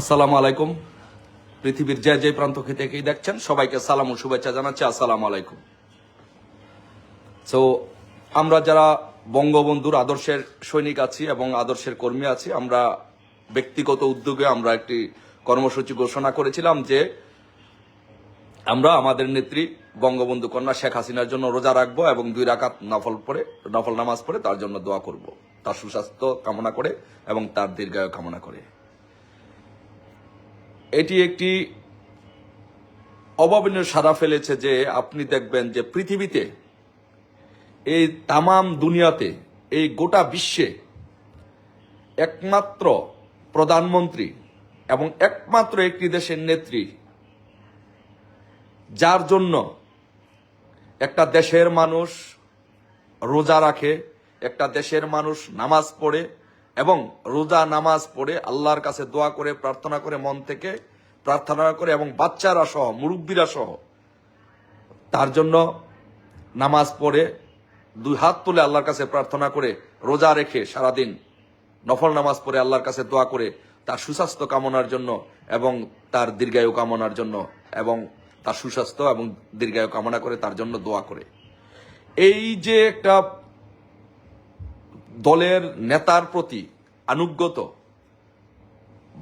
আসসালামু আলাইকুম। পৃথিবীর যে যে প্রান্ত থেকেই দেখছেন, সবাইকে সালাম ও শুভেচ্ছা জানাচ্ছি। আসসালামু আলাইকুম। তো আমরা যারা বঙ্গবন্ধুর আদর্শের সৈনিক আছি এবং আদর্শের কর্মী আছি, আমরা ব্যক্তিগত উদ্যোগে আমরা একটি কর্মসূচি ঘোষণা করেছিলাম যে আমরা আমাদের নেত্রী বঙ্গবন্ধু কন্যা শেখ হাসিনার জন্য রোজা রাখব এবং দুই রাকাত নফল পড়ে, নফল নামাজ পড়ে তার জন্য দোয়া করব। তার সুস্বাস্থ্য কামনা করে এবং তার দীর্ঘায়ু কামনা করে। এটি একটি অভাবনীয় সারা ফেলেছে যে আপনি দেখবেন যে পৃথিবীতে এই তামাম দুনিয়াতে, এই গোটা বিশ্বে একমাত্র প্রধানমন্ত্রী এবং একমাত্র একটি দেশের নেত্রী, যার জন্য একটা দেশের মানুষ রোজা রাখে, একটা দেশের মানুষ নামাজ পড়ে এবং রোজা নামাজ পড়ে আল্লাহর কাছে দোয়া করে, প্রার্থনা করে মন থেকে প্রার্থনা করে এবং বাচ্চারা সহ, মুরব্বীরা সহ, তার জন্য নামাজ পড়ে দুই হাত তুলে আল্লাহর কাছে প্রার্থনা করে রোজা রেখে সারাদিন নফল নামাজ পড়ে আল্লাহর কাছে দোয়া করে তার সুস্বাস্থ্য কামনার জন্য এবং তার দীর্ঘায়ু কামনার জন্য এবং তার সুস্বাস্থ্য এবং দীর্ঘায়ু কামনা করে তার জন্য দোয়া করে। এই যে একটা দলের নেতার প্রতি আনুগত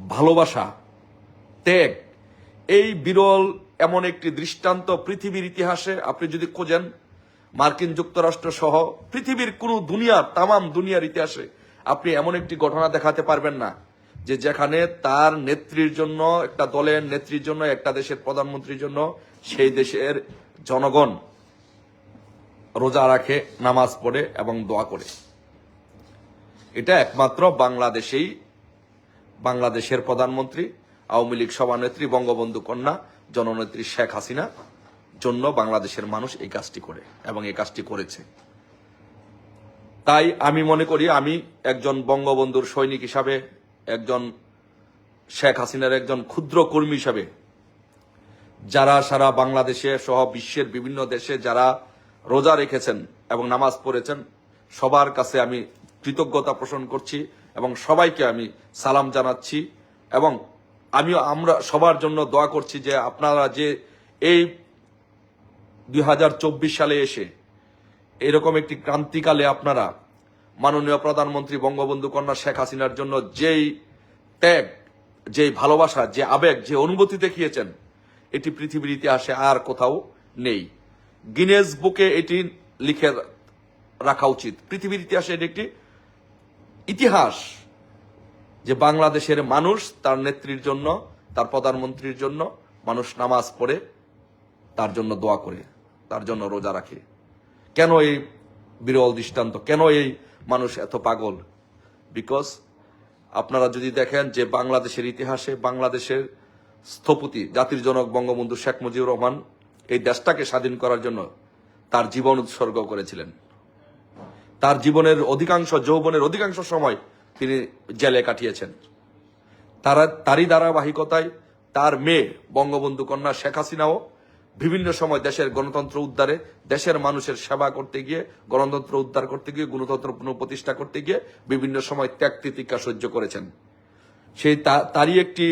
ভালোবাসা ত্যাগ। এই বিরল এমন একটি দৃষ্টান্ত পৃথিবীর ইতিহাসে আপনি যদি খোঁজেন, মার্কিন যুক্তরাষ্ট্র সহ পৃথিবীর কোন দুনিয়ার, তামাম দুনিয়ার ইতিহাসে আপনি এমন একটি ঘটনা দেখাতে পারবেন না, যে যেখানে তার নেত্রীর জন্য, একটা দলের নেত্রীর জন্য, একটা দেশের প্রধানমন্ত্রীর জন্য, সেই দেশের জনগণ রোজা রাখে, নামাজ পড়ে এবং দোয়া করে। এটা একমাত্র বাংলাদেশেই, বাংলাদেশের প্রধানমন্ত্রী আওয়ামী লীগ সভানেত্রী, বঙ্গবন্ধু কন্যা, জননেত্রী শেখ হাসিনা জন্য বাংলাদেশের মানুষ এই কাজটি করে এবং এই কাজটি করেছে। তাই আমি মনে করি আমি একজন বঙ্গবন্ধুর সৈনিক হিসাবে, একজন শেখ হাসিনার একজন ক্ষুদ্র কর্মী হিসাবে, যারা সারা বাংলাদেশে সহ বিশ্বের বিভিন্ন দেশে যারা রোজা রেখেছেন এবং নামাজ পড়েছেন, সবার কাছে আমি কৃতজ্ঞতা পোষণ করছি এবং সবাইকে আমি সালাম জানাচ্ছি এবং আমিও আমরা সবার জন্য দোয়া করছি যে আপনারা যে এই দুই হাজার চব্বিশ সালে এসে এরকম একটি ক্রান্তিকালে আপনারা মাননীয় প্রধানমন্ত্রী বঙ্গবন্ধু কন্যা শেখ হাসিনার জন্য যেই ত্যাগ, যেই ভালোবাসা, যে আবেগ, যে অনুভূতি দেখিয়েছেন, এটি পৃথিবীর ইতিহাসে আর কোথাও নেই। গিনেস বুকে এটি লিখে রাখা উচিত। পৃথিবীর ইতিহাসে এটি একটি ইতিহাস। যে বাংলাদেশের মানুষ তার নেত্রীর জন্য, তার প্রধানমন্ত্রীর জন্য মানুষ নামাজ পড়ে, তার জন্য দোয়া করে, তার জন্য রোজা রাখে। কেন এই বিরল দৃষ্টান্ত? কেন এই মানুষ এত পাগল? বিকজ আপনারা যদি দেখেন যে বাংলাদেশের ইতিহাসে বাংলাদেশের স্থপতি, জাতির জনক বঙ্গবন্ধু শেখ মুজিবুর রহমান এই দেশটাকে স্বাধীন করার জন্য তার জীবন উৎসর্গ করেছিলেন। তার জীবনের অধিকাংশ, যৌবনের অধিকাংশ সময় তিনি জেলে কাটিয়েছেন। তারা, তারই ধারাবাহিকতায় তার মেয়ে, বঙ্গবন্ধু কন্যা শেখ হাসিনাও বিভিন্ন সময় দেশের গণতন্ত্র উদ্ধারে, দেশের মানুষের সেবা করতে গিয়ে, গণতন্ত্র উদ্ধার করতে গিয়ে, গণতন্ত্র পুনঃপ্রতিষ্ঠা করতে গিয়ে বিভিন্ন সময় ত্যাগ তিতিক্ষা সহ্য করেছেন। সেই তারই একটি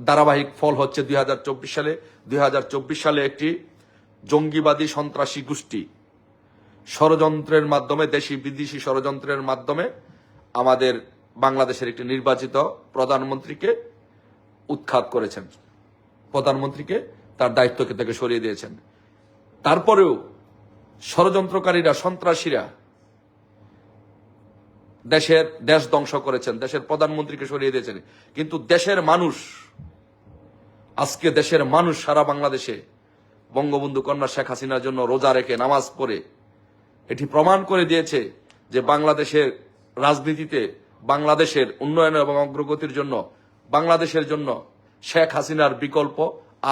ধারাবাহিক ফল হচ্ছে দুই হাজার চব্বিশ সালে, দুই হাজার চব্বিশ সালে একটি জঙ্গিবাদী সন্ত্রাসী গোষ্ঠী ষড়যন্ত্রের মাধ্যমে দেশি বিদেশি ষড়যন্ত্রের মাধ্যমে আমাদের বাংলাদেশের একটি নির্বাচিত প্রধানমন্ত্রীকে উৎখাত করেছেন। প্রধানমন্ত্রীকে তার দায়িত্বকে থেকে সরিয়ে দিয়েছেন। তারপরেও ষড়যন্ত্রকারীরা, সন্ত্রাসীরা দেশের দেশ ধ্বংস করেছেন, দেশের প্রধানমন্ত্রীকে সরিয়ে দিয়েছেন। কিন্তু দেশের মানুষ, আজকে দেশের মানুষ সারা বাংলাদেশে বঙ্গবন্ধু কন্যা শেখ হাসিনার জন্য রোজা রেখে নামাজ পড়ে, এটি প্রমাণ করে দিয়েছে যে বাংলাদেশের রাজনীতিতে বাংলাদেশের উন্নয়ন এবং অগ্রগতির জন্য, বাংলাদেশের জন্য শেখ হাসিনার বিকল্প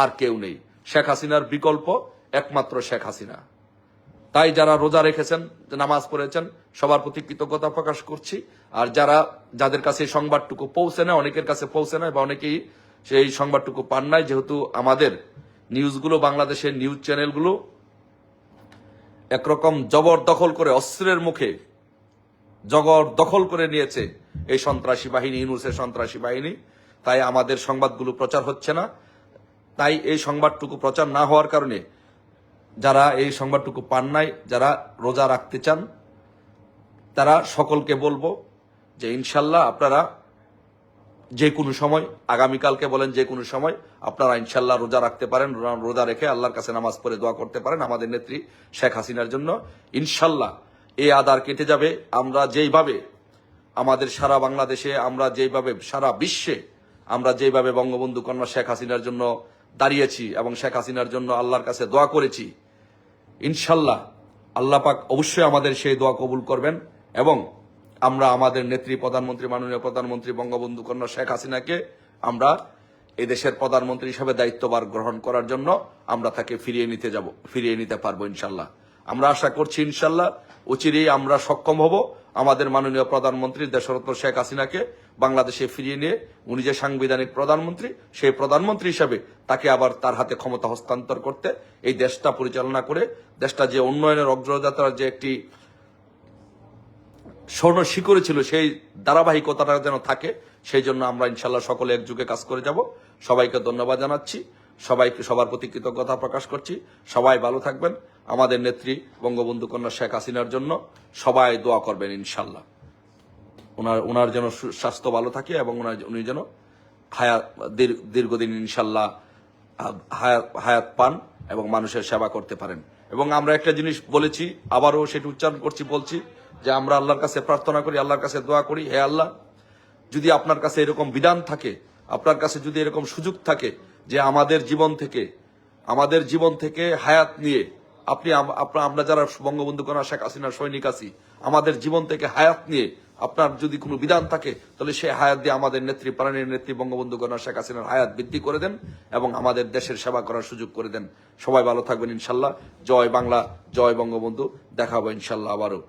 আর কেউ নেই। শেখ হাসিনার বিকল্প একমাত্র শেখ হাসিনা। তাই যারা রোজা রেখেছেন নামাজ পড়েছেন, সবার প্রতি কৃতজ্ঞতা প্রকাশ করছি। আর যারা, যাদের কাছে সংবাদটুকু পৌঁছে না অনেকের কাছে পৌঁছে না বা অনেকেই সেই সংবাদটুকু পান নাই, যেহেতু আমাদের নিউজগুলো, বাংলাদেশের নিউজ চ্যানেলগুলো একরকম জবরদখল করে অস্ত্রের মুখে জগর দখল করে নিয়েছে এই সন্ত্রাসী বাহিনী, ইনুসের সন্ত্রাসী বাহিনী। তাই আমাদের সংবাদগুলো প্রচার হচ্ছে না। তাই এই সংবাদটুকু প্রচার না হওয়ার কারণে যারা এই সংবাদটুকু পান নাই, যারা রোজা রাখতে চান, তারা সকলকে বলব যে ইনশাল্লাহ আপনারা যে কোনো সময়, আগামীকালকে বলেন যে কোনো সময়, আপনারা ইনশাল্লাহ রোজা রাখতে পারেন, রোজা রেখে আল্লাহর কাছে নামাজ পড়ে দোয়া করতে পারেন আমাদের নেত্রী শেখ হাসিনার জন্য। ইনশাল্লাহ এই আদার কেটে যাবে। আমরা যেইভাবে আমাদের সারা বাংলাদেশে, আমরা যেইভাবে সারা বিশ্বে, আমরা যেইভাবে বঙ্গবন্ধু কন্যা শেখ হাসিনার জন্য দাঁড়িয়েছি এবং শেখ হাসিনার জন্য আল্লাহর কাছে দোয়া করেছি, ইনশাল্লাহ আল্লাহ পাক অবশ্যই আমাদের সেই দোয়া কবুল করবেন এবং আমরা আমাদের নেত্রী প্রধানমন্ত্রী, মাননীয় প্রধানমন্ত্রী বঙ্গবন্ধু কন্যা শেখ হাসিনাকে আমরা এই দেশের প্রধানমন্ত্রী হিসেবে দায়িত্বভার গ্রহণ করার জন্য আমরা তাকে ফিরিয়ে নিতে যাব, ফিরিয়ে নিতে পারব ইনশাল্লাহ। আমরা আশা করছি, ইনশাল্লাহ। অচিরেই আমরা সক্ষম হব। আমাদের মাননীয় প্রধানমন্ত্রী দেশরত্ন শেখ হাসিনাকে বাংলাদেশে ফিরিয়ে নিয়ে উনি যে সাংবিধানিক প্রধানমন্ত্রী, সেই প্রধানমন্ত্রী হিসাবে তাকে আবার তার হাতে ক্ষমতা হস্তান্তর করতে, এই দেশটা পরিচালনা করে, দেশটা যে উন্নয়নের অগ্রযাত্রার যে একটি স্বর্ণ শিকড়ে ছিল, সেই ধারাবাহিকতাটা যেন থাকে, সেই জন্য আমরা ইনশাল্লাহ সকলে একযুগে কাজ করে যাব। সবাইকে ধন্যবাদ জানাচ্ছি। সবাইকে সবার প্রতি কৃতজ্ঞতা প্রকাশ করছি। সবাই ভালো থাকবেন। আমাদের নেত্রী বঙ্গবন্ধু কন্যা শেখ হাসিনার জন্য সবাই দোয়া করবেন ইনশাল্লাহ। ওনার ওনার যেন স্বাস্থ্য ভালো থাকে এবং ওনার, উনি যেন হায়াত, দীর- দীর্ঘদিন ইনশাল্লাহ হায়াত হায়াত পান এবং মানুষের সেবা করতে পারেন। এবং আমরা একটা জিনিস বলেছি, আবারও সেটা উচ্চারণ করছি, বলছি যে আমরা আল্লাহর কাছে প্রার্থনা করি, আল্লাহর কাছে দোয়া করি, হে আল্লাহ, যদি আপনার কাছে এরকম বিধান থাকে, আপনার কাছে যদি এরকম সুযোগ থাকে যে আমাদের জীবন থেকে, আমাদের জীবন থেকে হায়াত নিয়ে আপনি আম- আমরা যারা বঙ্গবন্ধু কন্যা শেখ হাসিনার সৈনিক আছি, আমাদের জীবন থেকে হায়াত নিয়ে আপনার যদি কোনো বিধান থাকে, তাহলে সেই হায়াত দিয়ে আমাদের নেত্রী, প্রাণীর নেত্রী বঙ্গবন্ধু কন্যা শেখ হাসিনার হায়াত বৃদ্ধি করে দেন এবং আমাদের দেশের সেবা করার সুযোগ করে দেন। সবাই ভালো থাকবেন ইনশাল্লাহ। জয় বাংলা, জয় বঙ্গবন্ধু। দেখা হবে ইনশাল্লাহ আবারও।